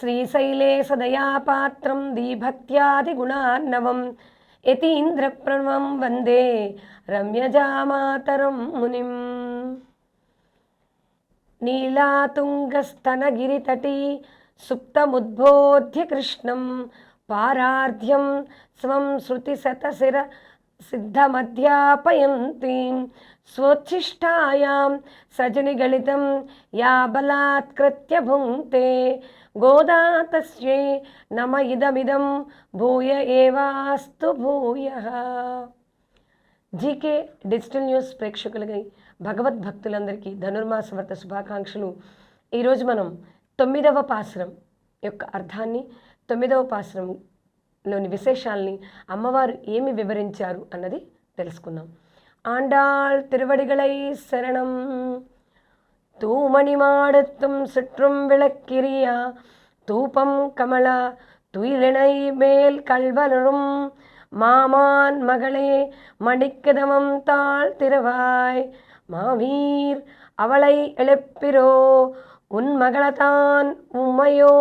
శ్రీశైలే సదయాపాత్రం దీభక్త్యాదిగుణార్ణవం యతీంద్రప్రణవం వందే రమ్యజామాతరం మునిం నీలాతుంగస్తనగిరితటీ సుప్తముద్బోధ్య కృష్ణం పారార్ధ్యం స్వం శృతిశతశిర సిద్ధమధ్యాపయంతి స్వోచ్ఛిష్టాయాం సజనిగళితం యా బలాత్కృత్య భుంక్తే గోదా తస్యై నమ ఇదమిదం భూయ ఏవాస్తు భూయ. జీకే డిజిటల్ న్యూస్ ప్రేక్షకులకి భగవద్భక్తులందరికీ ధనుర్మాస వ్రత శుభాకాంక్షలు. ఈరోజు మనం తొమ్మిదవ పాశ్రం యొక్క అర్థాన్ని తొమ్మిదవ పాశ్రంలోని విశేషాల్ని అమ్మవారు ఏమి వివరించారు అన్నది తెలుసుకుందాం ఆండాళ్ తిరువడిగళై శరణం தூமணி மாடத்தும் சுற்றும் விளக்கிரியா தூபம் கமல துயிலினை மேல் கல்வலரும் மாமான் மகளே மடிக்கதமம் தாழ் திறவாய் மாவீர் அவளை எழுப்பிரோ உன் மகளதான் உம்மையோ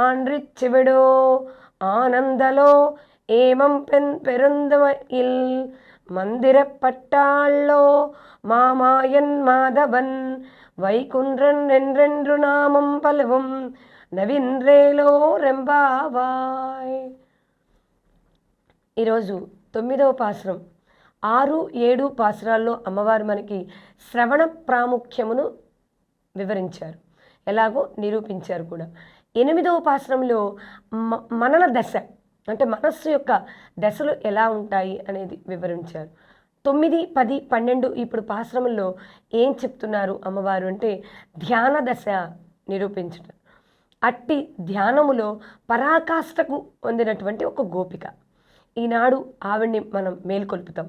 ஆன்றிச் சிவிடோ ஆனந்தலோ ஏமம் பெண் பெருந்தமையில் மந்திரப்பட்டாளோ மாமாயன் மாதவன் வைகுன்றன் என்றென்று நாமம் பலவும் నవిన్రేలో రెంబావాయ్ ఈరోజు తొమ్మిదవ పాసురం ఆరు ఏడు పాసురాల్లో అమ్మవారు మనకి శ్రవణ ప్రాముఖ్యమును వివరించారు ఎలాగో నిరూపించారు కూడా ఎనిమిదవ పాసురంలో మ మనన దశ అంటే మనస్సు యొక్క దశలు ఎలా ఉంటాయి అనేది వివరించారు. తొమ్మిది పది పన్నెండు ఇప్పుడు పాశ్రమంలో ఏం చెప్తున్నారు అమ్మవారు అంటే ధ్యాన దశ నిరూపించడం అట్టి ధ్యానములో పరాకాష్ఠకు పొందినటువంటి ఒక గోపిక. ఈనాడు ఆవిడ్ని మనం మేల్కొల్పుతాం.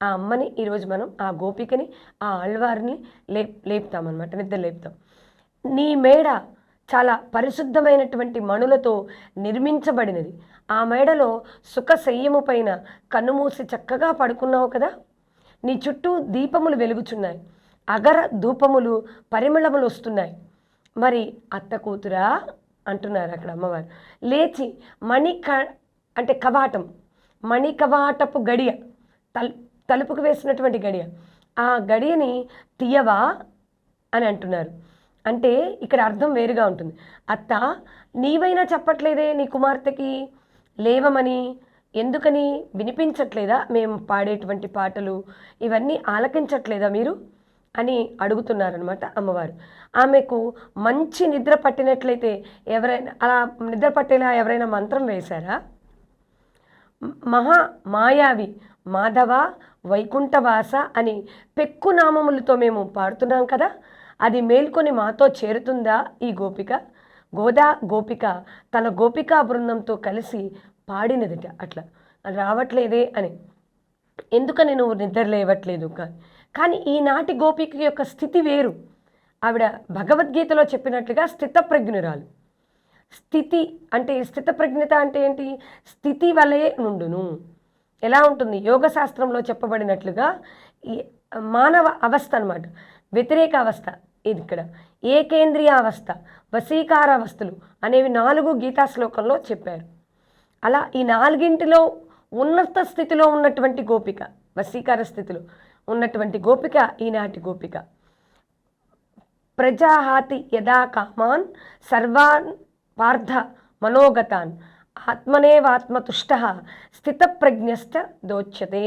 ఆ అమ్మని ఈరోజు మనం ఆ గోపికని ఆ అల్వారిని లే లేపుతామన్నమాట నిద్ర లేపుతాం నీ మేడ చాలా పరిశుద్ధమైనటువంటి మణులతో నిర్మించబడినది. ఆ మేడలో సుఖశయ్యము పైన కన్నుమూసి చక్కగా పడుకున్నావు కదా? నీ చుట్టూ దీపములు వెలుగుచున్నాయి. అగర ధూపములు పరిమళములు వస్తున్నాయి. మరి అత్త కూతురా అంటున్నారు అక్కడ అమ్మవారు. లేచి మణి క అంటే కవాటం మణి కవాటపు గడియ తల్ తలుపుకు వేసినటువంటి గడియ. ఆ గడియని తీయవా అని అంటున్నారు. అంటే ఇక్కడ అర్థం వేరుగా ఉంటుంది. అత్త నీవైనా చెప్పట్లేదే నీ కుమార్తెకి? లేవమని ఎందుకని వినిపించట్లేదా మేము పాడేటువంటి పాటలు? ఇవన్నీ ఆలకించట్లేదా మీరు? అని అడుగుతున్నారనమాట అమ్మవారు. ఆమెకు మంచి నిద్ర పట్టినట్లయితే ఎవరైనా అలా నిద్ర పట్టేలా ఎవరైనా మంత్రం వేశారా? మహా మాయావి మాధవ వైకుంఠవాస అని పెక్కు నామములతో మేము పాడుతున్నాం కదా అది మేల్కొని మాతో చేరుతుందా ఈ గోపిక? గోదా గోపిక తన గోపికా బృందంతో కలిసి పాడినదిట అట్లా. రావట్లేదే అని. ఎందుకని నువ్వు నిద్ర లేవట్లేదు కానీ ఈనాటి గోపిక యొక్క స్థితి వేరు. ఆవిడ భగవద్గీతలో చెప్పినట్లుగా స్థితప్రజ్ఞురాలు. స్థితి అంటే స్థితప్రజ్ఞత అంటే ఏంటి? స్థితి వలె నుండును. ఎలా ఉంటుంది? యోగ శాస్త్రంలో చెప్పబడినట్లుగా ఈ మానవ అవస్థ అనమాట వ్యతిరేక అవస్థ ఇది ఇక్కడ. ఏకేంద్రియ అవస్థ వశీకార అవస్థలు అనేవి నాలుగు గీతా శ్లోకంలో చెప్పారు. అలా ఈ నాలుగింటిలో ఉన్నత స్థితిలో ఉన్నటువంటి గోపిక వశీకార స్థితిలో ఉన్నటువంటి గోపిక ఈనాటి గోపిక. ప్రజాహాతి యదా కామాన్ సర్వాన్ పార్థ మనోగతాన్. ఆత్మనేవాత్మతుష్ట స్థితప్రజ్ఞశ్చ దోచ్యతే.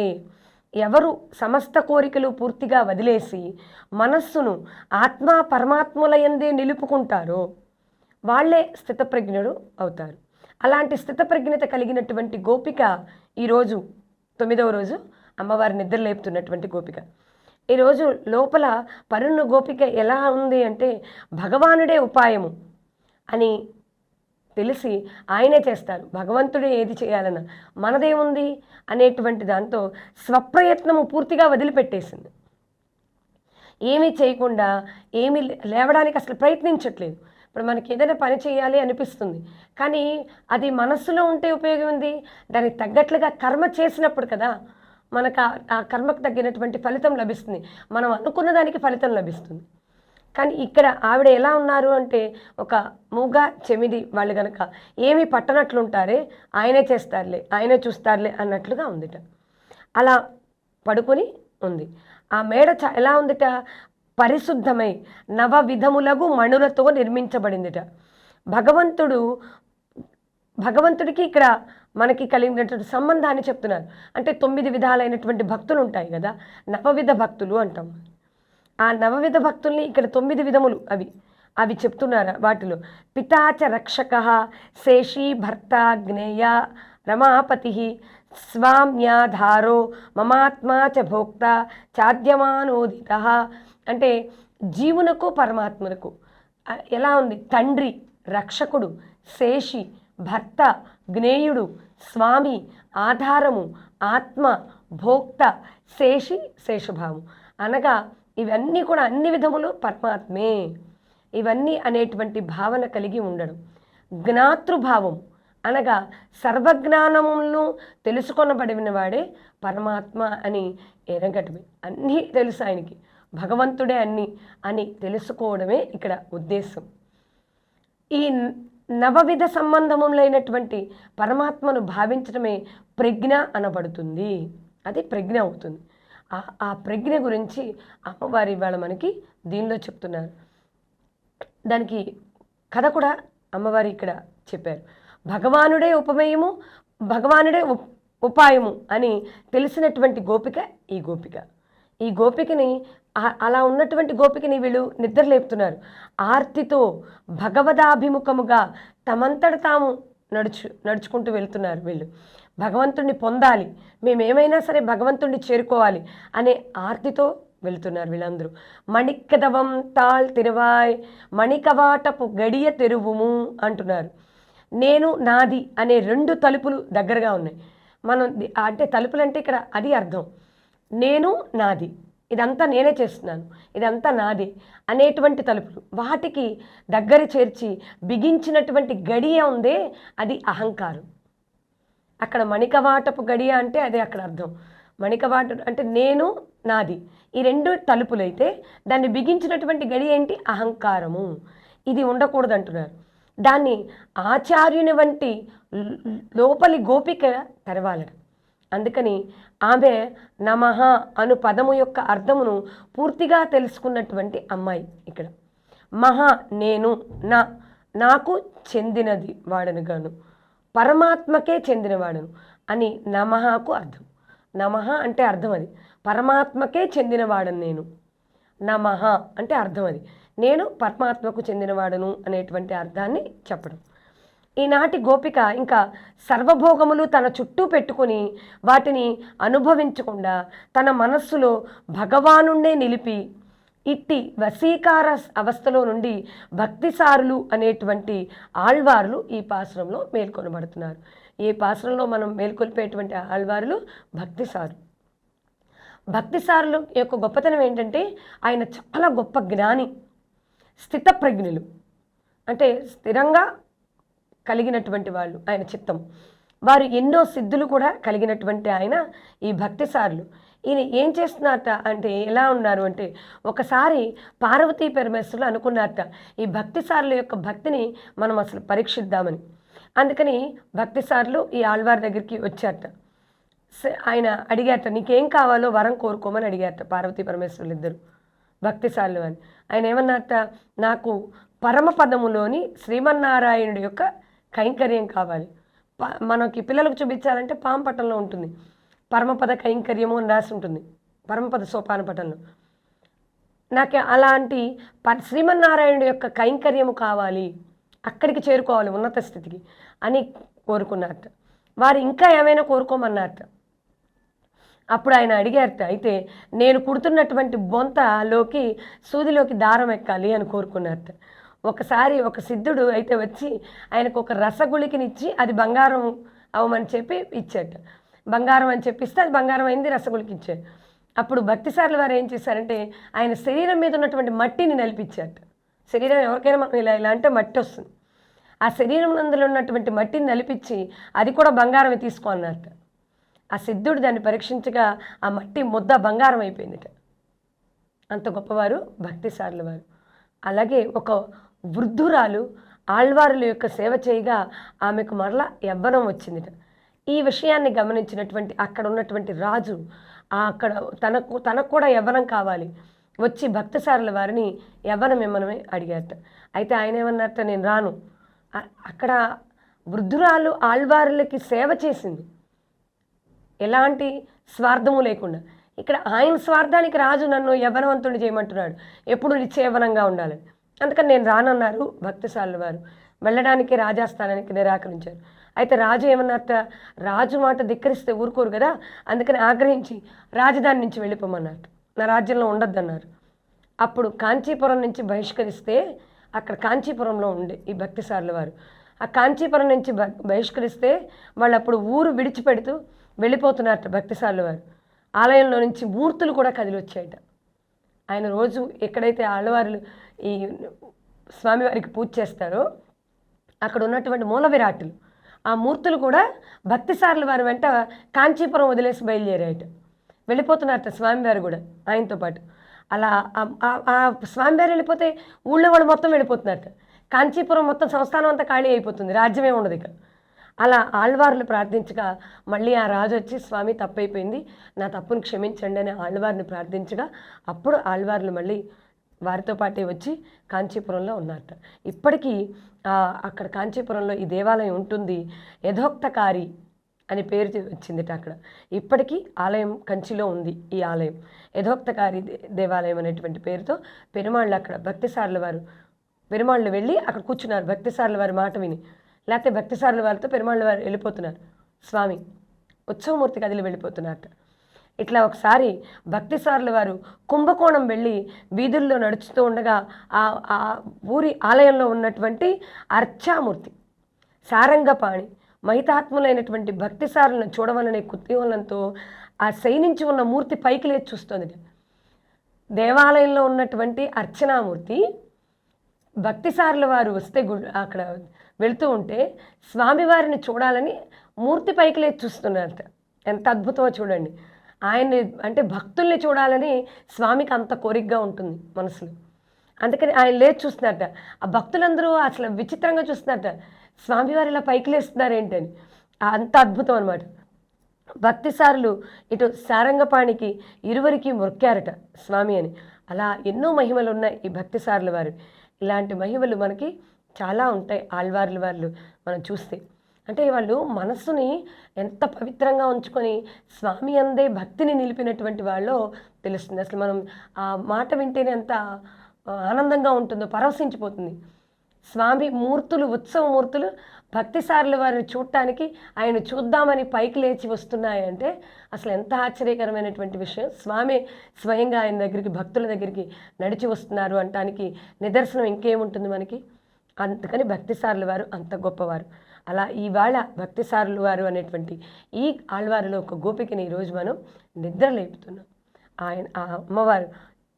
ఎవరు సమస్త కోరికలు పూర్తిగా వదిలేసి మనస్సును ఆత్మ పరమాత్మల ఎందే నిలుపుకుంటారో వాళ్ళే స్థితప్రజ్ఞుడు అవుతారు. అలాంటి స్థితప్రజ్ఞత కలిగినటువంటి గోపిక ఈరోజు తొమ్మిదవ రోజు అమ్మవారి నిద్ర లేపుతున్నటువంటి గోపిక. ఈరోజు లోపల పరున్న గోపిక ఎలా ఉంది అంటే భగవానుడే ఉపాయము అని తెలిసి ఆయనే చేస్తారు భగవంతుడే ఏది చేయాలన్న మనదేముంది అనేటువంటి దాంతో స్వప్రయత్నము పూర్తిగా వదిలిపెట్టేసింది. ఏమీ చేయకుండా ఏమీ లే- లేవడానికి అసలు ప్రయత్నించట్లేదు. ఇప్పుడు మనకి ఏదైనా పని చేయాలి అనిపిస్తుంది. కానీ అది మనస్సులో ఉంటే ఉపయోగం ఉంది. దానికి తగ్గట్లుగా కర్మ చేసినప్పుడు కదా మనకు ఆ- ఆ కర్మకు తగ్గినటువంటి ఫలితం లభిస్తుంది. మనం అనుకున్న దానికి ఫలితం లభిస్తుంది. కానీ ఇక్కడ ఆవిడ ఎలా ఉన్నారు అంటే ఒక మూగ చెమిడి వాళ్ళు కనుక ఏమీ పట్టనట్లుంటారే ఆయనే చేస్తారులే ఆయనే చూస్తారులే అన్నట్లుగా ఉందిట. అలా పడుకొని ఉంది. ఆ మేడ చ ఎలా ఉందిట? పరిశుద్ధమై నవ విధములగు మణులతో నిర్మించబడిందిట. భగవంతుడు భగవంతుడికి ఇక్కడ మనకి కలిగినటువంటి సంబంధాన్ని చెప్తున్నారు. అంటే తొమ్మిది విధాలైనటువంటి భక్తులు ఉంటాయి కదా నవవిధ భక్తులు అంటాం. ఆ నవవిధ భక్తుల్ని ఇక్కడ తొమ్మిది విధములు అవి. అవి చెప్తున్నారు వాటిలో. పితాచ రక్షక శేషి భర్త జ్ఞేయ రమాపతి స్వామ్యాధారో మమాత్మా చ భోక్త చాద్యమానోదిత అంటే జీవునకు పరమాత్మలకు ఎలా ఉంది? తండ్రి రక్షకుడు శేషి భర్త జ్ఞేయుడు స్వామి ఆధారము ఆత్మ భోక్త శేషి శేషభావం. అనగా ఇవన్నీ కూడా అన్ని విధములు పరమాత్మే. ఇవన్నీ అనేటువంటి భావన కలిగి ఉండడం. జ్ఞాతృభావం అనగా సర్వజ్ఞానములను తెలుసుకొనబడిన వాడే పరమాత్మ అని ఎరగటమే అన్నీ తెలుసు ఆయనకి. భగవంతుడే అన్ని అని తెలుసుకోవడమే ఇక్కడ ఉద్దేశం. ఈ నవవిధ సంబంధములైనటువంటి పరమాత్మను భావించడమే ప్రజ్ఞ అనబడుతుంది. అది ప్రజ్ఞ అవుతుంది. ఆ ఆ ప్రజ్ఞ గురించి అమ్మవారి ఇవాళ మనకి దీనిలో చెప్తున్నారు. దానికి కథ కూడా అమ్మవారి ఇక్కడ చెప్పారు. భగవానుడే ఉపమేయము భగవానుడే ఉపాయము అని తెలిసినటువంటి గోపిక ఈ గోపిక. ఈ గోపికని అలా ఉన్నటువంటి గోపికని వీళ్ళు నిద్రలేపుతున్నారు ఆర్తితో భగవదాభిముఖముగా తమంతట తాము నడుచు నడుచుకుంటూ వెళ్తున్నారు వీళ్ళు. భగవంతుణ్ణి పొందాలి. మేమేమైనా సరే భగవంతుణ్ణి చేరుకోవాలి అనే ఆర్తితో వెళుతున్నారు వీళ్ళందరూ. మణికదవం తాళ్ తిరువాయ్ మణికవాటపు గడియ తెరువుము అంటున్నారు. నేను నాది అనే రెండు తలుపులు దగ్గరగా ఉన్నాయి. మనం అంటే తలుపులు అంటే ఇక్కడ అది అర్థం. నేను నాది ఇదంతా నేనే చేస్తున్నాను ఇదంతా నాది అనేటువంటి తలుపులు. వాటికి దగ్గర చేర్చి బిగించినటువంటి గడియ ఉందే అది అహంకారం. అక్కడ మణికవాటపు గడియ అంటే అదే అక్కడ అర్థం. మణికవాట అంటే నేను నాది. ఈ రెండు తలుపులైతే దాన్ని బిగించినటువంటి గడి ఏంటి? అహంకారము. ఇది ఉండకూడదు అంటున్నారు దాన్ని ఆచార్యుని వంటి లోపలి గోపిక తెరవాలడు అందుకని ఆమె నమః అను పదము యొక్క అర్థమును పూర్తిగా తెలుసుకున్నటువంటి అమ్మాయి ఇక్కడ. మహా నేను నా నాకు చెందినది వాడను గాను పరమాత్మకే చెందినవాడను అని నమఃకు అర్థం. నమః అంటే అర్థం అది. పరమాత్మకే చెందినవాడను నేను. నమః అంటే అర్థం అది. నేను పరమాత్మకు చెందినవాడను అనేటువంటి అర్థాన్ని చెప్పడం. ఈనాటి గోపిక ఇంకా సర్వభోగములు తన చుట్టూ పెట్టుకొని వాటిని అనుభవించకుండా తన మనస్సులో భగవానుండే నిలిపి ఇట్టి వశీకార అవస్థలో నుండి భక్తిసారులు అనేటువంటి ఆళ్వార్లు ఈ పాశ్రంలో మేల్కొనబడుతున్నారు. ఈ పాశ్రంలో మనం మేల్కొల్పేటువంటి ఆళ్వారులు భక్తిసారు భక్తిసారులు యొక్క గొప్పతనం ఏంటంటే ఆయన చాలా గొప్ప జ్ఞాని స్థితప్రజ్ఞులు అంటే స్థిరంగా కలిగినటువంటి వాళ్ళు ఆయన చిత్తం. వారు ఎన్నో సిద్ధులు కూడా కలిగినటువంటి ఆయన ఈ భక్తిసారులు ఈయన ఏం చేస్తున్నారట అంటే ఎలా ఉన్నారు అంటే ఒకసారి పార్వతీ పరమేశ్వరులు అనుకున్నారట ఈ భక్తిసారుల యొక్క భక్తిని మనం అసలు పరీక్షిద్దామని. అందుకని భక్తిసారులు ఈ ఆళ్వారి దగ్గరికి వచ్చారట. స- ఆయన అడిగారట నీకేం కావాలో వరం కోరుకోమని అడిగారట పార్వతీ పరమేశ్వరులు ఇద్దరు భక్తిసార్లు అని. ఆయన ఏమన్నారట నాకు పరమపదములోని శ్రీమన్నారాయణుడి యొక్క కైంకర్యం కావాలి. ప- మనకి పిల్లలకు చూపించాలంటే పాంపటంలో ఉంటుంది. పరమపద కైంకర్యము అని రాసి ఉంటుంది. పరమపద సోపాన పటంలో నాకు అలాంటి ప శ్రీమన్నారాయణుడు యొక్క కైంకర్యము కావాలి అక్కడికి చేరుకోవాలి ఉన్నత స్థితికి అని కోరుకున్నారట. వారు ఇంకా ఏమైనా కోరుకోమన్నారట. అప్పుడు ఆయన అడిగారట అయితే నేను కుడుతున్నటువంటి బొంతలోకి సూదిలోకి దారం ఎక్కాలి అని కోరుకున్నారట. ఒకసారి ఒక సిద్ధుడు అయితే వచ్చి ఆయనకు ఒక రసగుళికినిచ్చి అది బంగారం అవమని చెప్పి ఇచ్చాట బంగారం అని చెప్పిస్తే అది బంగారం అయింది రసగుళికి ఇచ్చాడు అప్పుడు భక్తిసార్లు వారు ఏం చేశారంటే ఆయన శరీరం మీద ఉన్నటువంటి మట్టిని నలిపించాట శరీరం ఎవరికైనా మనం ఇలా ఇలా అంటే మట్టి వస్తుంది. ఆ శరీరం నందులో ఉన్నటువంటి మట్టిని నలిపించి అది కూడా బంగారమే తీసుకో అన్నారట ఆ సిద్ధుడు దాన్ని పరీక్షించగా ఆ మట్టి ముద్ద బంగారం అయిపోయిందిట. అంత గొప్పవారు భక్తిసారుల వారు. అలాగే ఒక వృద్ధురాలు ఆళ్వారుల యొక్క సేవ చేయగా ఆమెకు మరల యవ్వనం వచ్చిందిట. ఈ విషయాన్ని గమనించినటువంటి అక్కడ ఉన్నటువంటి రాజు అక్కడ తనకు తనకు కూడా యవ్వనం కావాలి. వచ్చి భక్తసారుల వారిని యవ్వనం ఇమ్మనమే అడిగారట. అయితే ఆయన ఏమన్నారట నేను రాను. అక్కడ వృద్ధురాలు ఆళ్వారులకి సేవ చేసింది. ఎలాంటి స్వార్థము లేకుండా. ఇక్కడ ఆయన స్వార్థానికి రాజు నన్ను యవ్వనవంతుడు చేయమంటున్నాడు. ఎప్పుడు నిశ్చయవనంగా ఉండాలని. అందుకని నేను రానన్నారు భక్తసారుల వారు. వెళ్ళడానికి రాజాస్థానానికి నిరాకరించారు. అయితే రాజు ఏమన్నారట? రాజు మాట ధిక్కరిస్తే ఊరుకోరు కదా? అందుకని ఆగ్రహించి రాజధాని నుంచి వెళ్ళిపోమన్నట్టు నా రాజ్యంలో ఉండొద్దన్నారు. అప్పుడు కాంచీపురం నుంచి బహిష్కరిస్తే అక్కడ కాంచీపురంలో ఉండే ఈ భక్తిసార్ల వారు. ఆ కాంచీపురం నుంచి బ బహిష్కరిస్తే వాళ్ళు అప్పుడు ఊరు విడిచిపెడుతూ వెళ్ళిపోతున్నారట భక్తిసార్లు వారు. ఆలయంలో నుంచి మూర్తులు కూడా కదిలి వచ్చాయట ఆయన రోజు ఎక్కడైతే ఆళ్ళవారులు ఈ స్వామివారికి పూజ చేస్తారో అక్కడ ఉన్నటువంటి మూల విరాట్టులు ఆ మూర్తులు కూడా భక్తిసార్లు వారి వెంట కాంచీపురం వదిలేసి బయలుదేరాయట. వెళ్ళిపోతున్నారట స్వామివారు కూడా ఆయనతో పాటు. అలా ఆ- ఆ స్వామివారు వెళ్ళిపోతే ఊళ్ళో వాళ్ళు మొత్తం వెళ్ళిపోతున్నారట. కాంచీపురం మొత్తం సంస్థానం అంతా ఖాళీ అయిపోతుంది రాజ్యమే ఉండదు ఇక. అలా ఆళ్వార్లు ప్రార్థించగా మళ్ళీ ఆ రాజు వచ్చి స్వామి తప్పైపోయింది. నా తప్పును క్షమించండి అని ఆళ్వారిని ప్రార్థించగా అప్పుడు ఆళ్వార్లు మళ్ళీ వారితో పాటే వచ్చి కాంచీపురంలో ఉన్నారట. ఇప్పటికీ అక్కడ కాంచీపురంలో ఈ దేవాలయం ఉంటుంది యథోక్తకారి అని పేరు వచ్చిందిట అక్కడ. ఇప్పటికీ ఆలయం కంచిలో ఉంది ఈ ఆలయం. యథోక్తకారి దే- దేవాలయం అనేటువంటి పేరుతో పెరుమాళ్ళు అక్కడ భక్తిసార్ల వారు పెరుమాళ్ళు వెళ్ళి అక్కడ కూర్చున్నారు. భక్తిసార్ల వారి మాట విని. లేకపోతే భక్తిసార్ల వారితో పెరుమాళ్ళ వారు వెళ్ళిపోతున్నారు. స్వామి ఉత్సవమూర్తి కదిలి వెళ్ళిపోతున్నారట. ఇట్లా ఒకసారి భక్తిసార్ల వారు కుంభకోణం వెళ్ళి వీధుల్లో నడుచుతూ ఉండగా ఆ ఆ ఊరి ఆలయంలో ఉన్నటువంటి అర్చామూర్తి సారంగపాణి మహితాత్ములైనటువంటి భక్తిసారులను చూడవలనే కుతూహలంతో ఆ శయనించి ఉన్న మూర్తి పైకి లేచి చూస్తుంది. దేవాలయంలో ఉన్నటువంటి అర్చనామూర్తి భక్తిసారుల వారు వస్తే గు అక్కడ వెళ్తూ ఉంటే స్వామివారిని చూడాలని మూర్తి పైకి లేచి చూస్తున్నారట. ఎంత అద్భుతమో చూడండి. ఆయన్ని అంటే భక్తుల్ని చూడాలని స్వామికి అంత కోరికగా ఉంటుంది మనసులో. అందుకని ఆయన లేచి చూస్తున్నారట. ఆ భక్తులందరూ అసలు విచిత్రంగా చూస్తున్నారట. స్వామివారు ఇలా పైకి లేస్తున్నారు ఏంటని అంత అద్భుతం అనమాట భక్తిసారులు ఇటు సారంగపాణికి ఇరువరికి మొక్కారట స్వామి అని. అలా ఎన్నో మహిమలు ఉన్నాయి ఈ భక్తిసారుల వారు. ఇలాంటి మహిమలు మనకి చాలా ఉంటాయి ఆళ్వార్ల వాళ్ళు మనం చూస్తే. అంటే వాళ్ళు మనస్సుని ఎంత పవిత్రంగా ఉంచుకొని స్వామి అందే భక్తిని నిలిపినటువంటి వాళ్ళు తెలుస్తుంది. అసలు మనం ఆ మాట వింటేనే ఎంత ఆనందంగా ఉంటుందో పరవశించిపోతుంది. స్వామి మూర్తులు ఉత్సవ మూర్తులు భక్తిసార్లు వారిని చూడటానికి ఆయన చూద్దామని పైకి లేచి వస్తున్నాయంటే అసలు ఎంత ఆశ్చర్యకరమైనటువంటి విషయం. స్వామి స్వయంగా ఆయన దగ్గరికి భక్తుల దగ్గరికి నడిచి వస్తున్నారు అంటానికి నిదర్శనం ఇంకేముంటుంది మనకి? అందుకని భక్తిసారుల వారు అంత గొప్పవారు. అలా ఇవాళ భక్తిసారులు వారు అనేటువంటి ఈ ఆళ్వారిలో ఒక గోపికని ఈరోజు మనం నిద్ర లేపుతున్నాం. ఆయన ఆ అమ్మవారు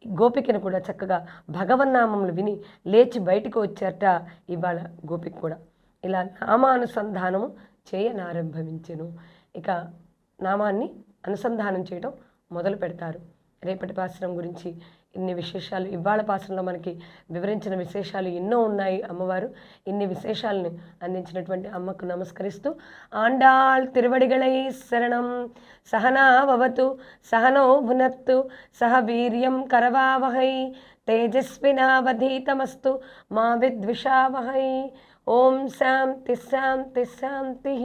గోపికను కూడా చక్కగా భగవన్నామములు విని లేచి బయటకు వచ్చారట ఇవాళ గోపిక కూడా. ఇలా నామానుసంధానము చేయనారంభవించెను ఇక నామాన్ని అనుసంధానం చేయడం మొదలు పెడతారు. రేపటి పాశ్రం గురించి ఇన్ని విశేషాలు. ఇవాళ పాశ్రంలో మనకి వివరించిన విశేషాలు ఎన్నో ఉన్నాయి అమ్మవారు. ఇన్ని విశేషాలను అందించినటువంటి అమ్మకు నమస్కరిస్తూ ఆండాళ్ తిరువడిగళై శరణం సహనావతు సహనో భునత్తు సహ వీర్యం కరవావహై తేజస్వినావధీతమస్తు మా విద్విషావహై ఓం శాంతి శాంతి శాంతి.